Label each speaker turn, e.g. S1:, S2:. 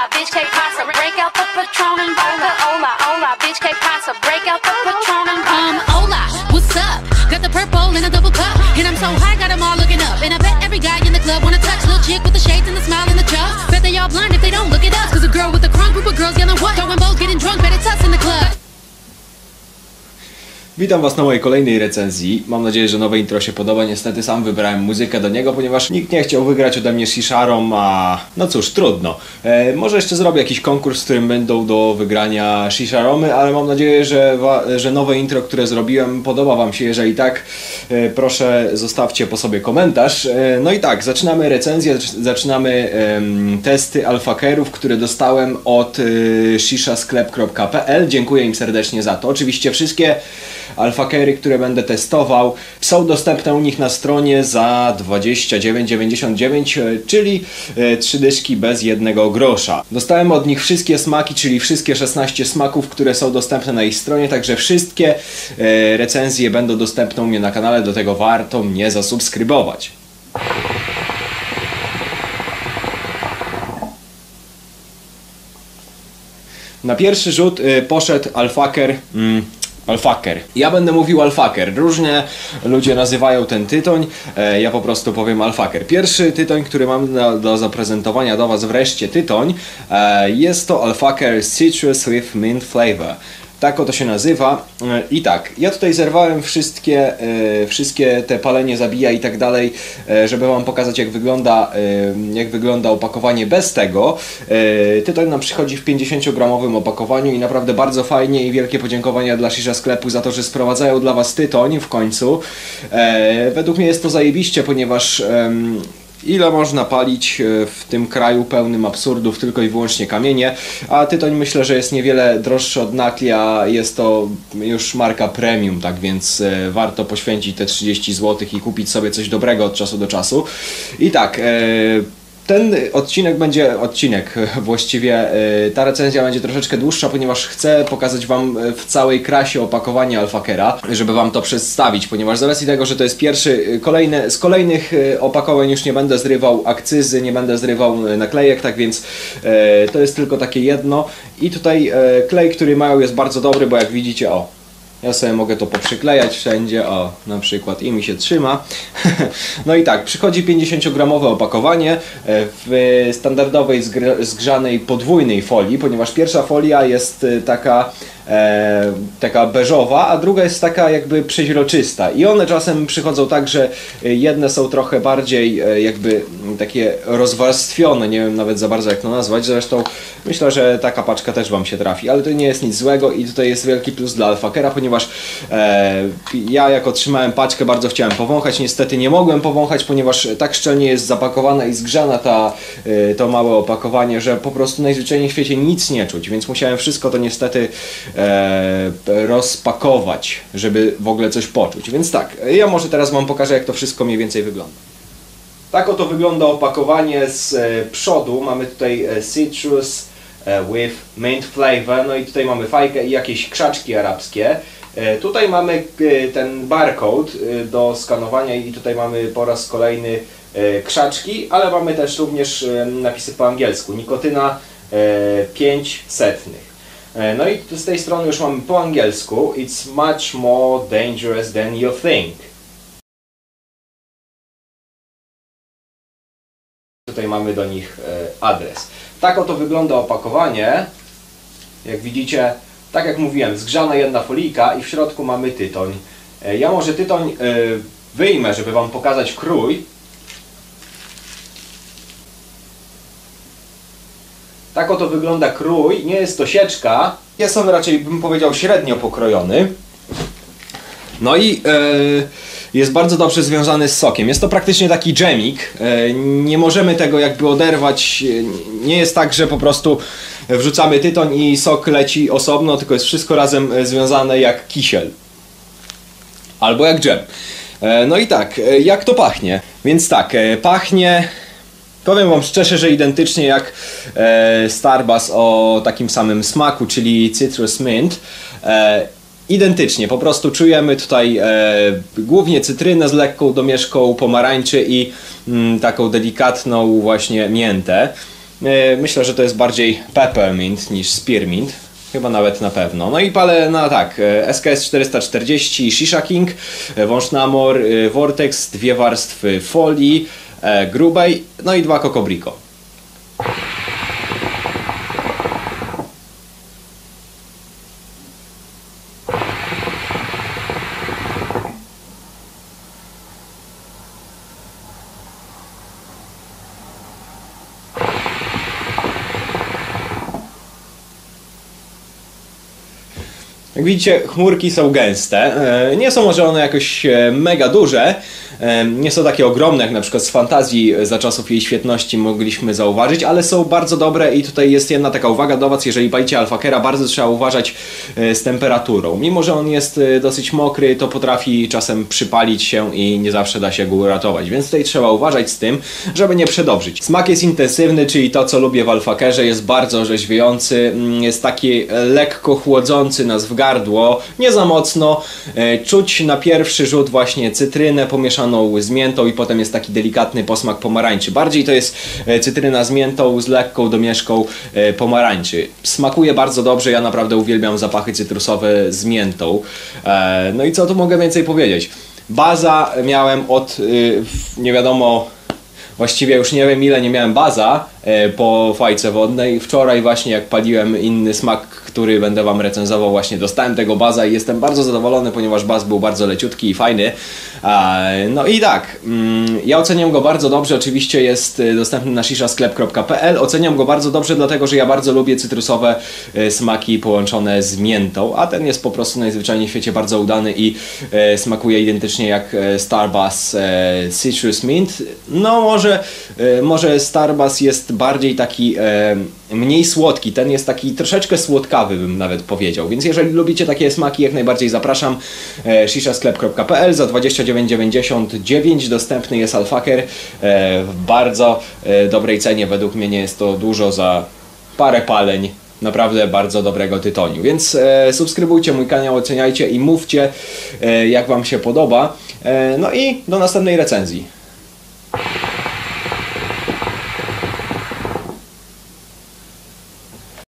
S1: hola, bitch, que pasa? Break out the Patron and vodka. Hola, hola, bitch, que pasa? Break out the Patron and vodka.
S2: Um, hola, what's up? Got the purple in a double cup. And I'm so high, got them all looking up. And I bet every guy in the club wanna touch. Little chick with the shades and the smile and the
S3: Witam Was na mojej kolejnej recenzji. Mam nadzieję, że nowe intro się podoba. Niestety sam wybrałem muzykę do niego, ponieważ nikt nie chciał wygrać ode mnie Shisharom, a no cóż, trudno. E, może jeszcze zrobię jakiś konkurs, w którym będą do wygrania Shisharomy, ale mam nadzieję, że, że nowe intro, które zrobiłem, podoba Wam się. Jeżeli tak, e, proszę zostawcie po sobie komentarz. E, no i tak, zaczynamy recenzję, zac- zaczynamy testy alfakerów, które dostałem od e, shishasklep.pl. Dziękuję im serdecznie za to. Oczywiście wszystkie alfakery, które będę testował, są dostępne u nich na stronie za 29,99, e, czyli e, trzy dyszki bez jednego grosza. Dostałem od nich wszystkie smaki, czyli wszystkie 16 smaków, które są dostępne na ich stronie, także wszystkie e, recenzje będą dostępne u mnie na kanale, do tego warto mnie zasubskrybować. Na pierwszy rzut poszedł alfaker. Mm, alfaker. Ja będę mówił alfaker. Różnie ludzie nazywają ten tytoń. E, ja po prostu powiem alfaker. Pierwszy tytoń, który mam na, do zaprezentowania do Was wreszcie tytoń, e, jest to alfaker Citrus with Mint Flavor. Tak oto się nazywa. E, I tak, ja tutaj zerwałem wszystkie, e, wszystkie te palenie zabija i tak dalej, e, żeby Wam pokazać jak wygląda, jak wygląda opakowanie bez tego. Tytoń nam przychodzi w 50-gramowym opakowaniu i naprawdę bardzo fajnie i wielkie podziękowania dla Shisha Sklepu za to, że sprowadzają dla Was tytoń w końcu. Według mnie jest to zajebiście, ponieważ ile można palić e, w tym kraju pełnym absurdów tylko i wyłącznie kamienie, a tytoń myślę, że jest niewiele droższy od Nakli, a jest to już marka premium, tak więc e, warto poświęcić te 30 zł i kupić sobie coś dobrego od czasu do czasu. I tak, e, ten odcinek będzie, odcinek. Właściwie, y, ta recenzja będzie troszeczkę dłuższa, ponieważ chcę pokazać Wam y, w całej krasie opakowanie Alfakera, żeby Wam to przedstawić, ponieważ z racji tego, że to jest pierwszy, y, kolejny, z kolejnych opakowań już nie będę zrywał akcyzy, nie będę zrywał naklejek, tak więc to jest tylko takie jedno. I tutaj klej, który mają jest bardzo dobry, bo jak widzicie, o, ja sobie mogę to poprzyklejać wszędzie, o na przykład i mi się trzyma. no i tak, przychodzi 50-gramowe opakowanie e, w standardowej zgr- zgrzanej podwójnej folii, ponieważ pierwsza folia jest e, taka, e, taka beżowa, a druga jest taka jakby przeźroczysta. I one czasem przychodzą tak, że e, jedne są trochę bardziej e, jakby takie rozwarstwione, nie wiem nawet za bardzo jak to nazwać, zresztą myślę, że taka paczka też Wam się trafi, ale to nie jest nic złego i tutaj jest wielki plus dla Alfakera, ponieważ e, ja jak otrzymałem paczkę bardzo chciałem powąchać, niestety nie mogłem powąchać, ponieważ tak szczelnie jest zapakowana i zgrzana ta, e, to małe opakowanie, że po prostu najzwyczajniej w świecie nic nie czuć, więc musiałem wszystko to niestety e, rozpakować, żeby w ogóle coś poczuć. Więc tak, ja może teraz Wam pokażę jak to wszystko mniej więcej wygląda. Tak oto wygląda opakowanie z e, przodu. Mamy tutaj e, citrus e, with mint flavor, no i tutaj mamy fajkę i jakieś krzaczki arabskie. Tutaj mamy ten barcode do skanowania i tutaj mamy po raz kolejny krzaczki, ale mamy też również napisy po angielsku. Nikotyna 5 setnych. E, No i z tej strony już mamy po angielsku It's much more dangerous than you think. Tutaj mamy do nich e, adres. Tak oto wygląda opakowanie. Jak widzicie, tak jak mówiłem, zgrzana jedna folika i w środku mamy tytoń. E, Ja może tytoń wyjmę, żeby Wam pokazać krój. Tak oto wygląda krój. Nie jest to sieczka. Jest on raczej, bym powiedział, średnio pokrojony. No i e, jest bardzo dobrze związany z sokiem. Jest to praktycznie taki dżemik. E, nie możemy tego jakby oderwać. E, Nie jest tak, że po prostu wrzucamy tytoń i sok leci osobno, tylko jest wszystko razem związane jak kisiel. Albo jak dżem. No i tak, jak to pachnie? Więc tak, pachnie Powiem Wam szczerze, że identycznie jak e, Starbucks o takim samym smaku, czyli Citrus Mint. E, identycznie, po prostu czujemy tutaj e, głównie cytrynę z lekką domieszką pomarańczy i mm, taką delikatną właśnie miętę. E, myślę, że to jest bardziej peppermint niż spearmint. Chyba nawet na pewno. No i palę na tak, e, SKS 440 Shisha King, e, wąż Namor, e, Vortex, dwie warstwy folii e, grubej, no i dwa Cocobrico. Jak widzicie, chmurki są gęste. E, Nie są może one jakoś e, mega duże. e, Nie są takie ogromne, jak na przykład z fantazji za czasów jej świetności mogliśmy zauważyć, ale są bardzo dobre i tutaj jest jedna taka uwaga do Was, jeżeli palicie alfakera, bardzo trzeba uważać z temperaturą. Mimo, że on jest dosyć mokry, to potrafi czasem przypalić się i nie zawsze da się go uratować, więc tutaj trzeba uważać z tym, żeby nie przedobrzyć. Smak jest intensywny, czyli to, co lubię w alfakerze, jest bardzo orzeźwiający, mm, jest taki lekko chłodzący nas w gardło, nie za mocno. E, Czuć na pierwszy rzut właśnie cytrynę pomieszaną z miętą i potem jest taki delikatny posmak pomarańczy. Bardziej to jest e, cytryna z miętą, z lekką domieszką e, pomarańczy. Smakuje bardzo dobrze, ja naprawdę uwielbiam zapachy cytrusowe z miętą. No i co tu mogę więcej powiedzieć? Baza miałem od y, nie wiadomo Właściwie już nie wiem ile nie miałem baza po fajce wodnej. Wczoraj właśnie jak paliłem inny smak, który będę wam recenzował, właśnie dostałem tego baza i jestem bardzo zadowolony, ponieważ baz był bardzo leciutki i fajny. E, No i tak, mm, ja oceniam go bardzo dobrze, oczywiście jest e, dostępny na shishasklep.pl. Oceniam go bardzo dobrze, dlatego że ja bardzo lubię cytrusowe e, smaki połączone z miętą, a ten jest po prostu najzwyczajniej w świecie bardzo udany i e, smakuje identycznie jak e, Starbucks e, Citrus Mint. No może, e, może Starbucks bardziej taki e, mniej słodki, ten jest taki troszeczkę słodkawy bym nawet powiedział, więc jeżeli lubicie takie smaki, jak najbardziej zapraszam e, shishasklep.pl za 29,99 dostępny jest Alfaker e, w bardzo e, dobrej cenie, według mnie nie jest to dużo za parę paleń naprawdę bardzo dobrego tytoniu. Więc e, subskrybujcie mój kanał, oceniajcie i mówcie, e, jak Wam się podoba. E, no i do następnej recenzji.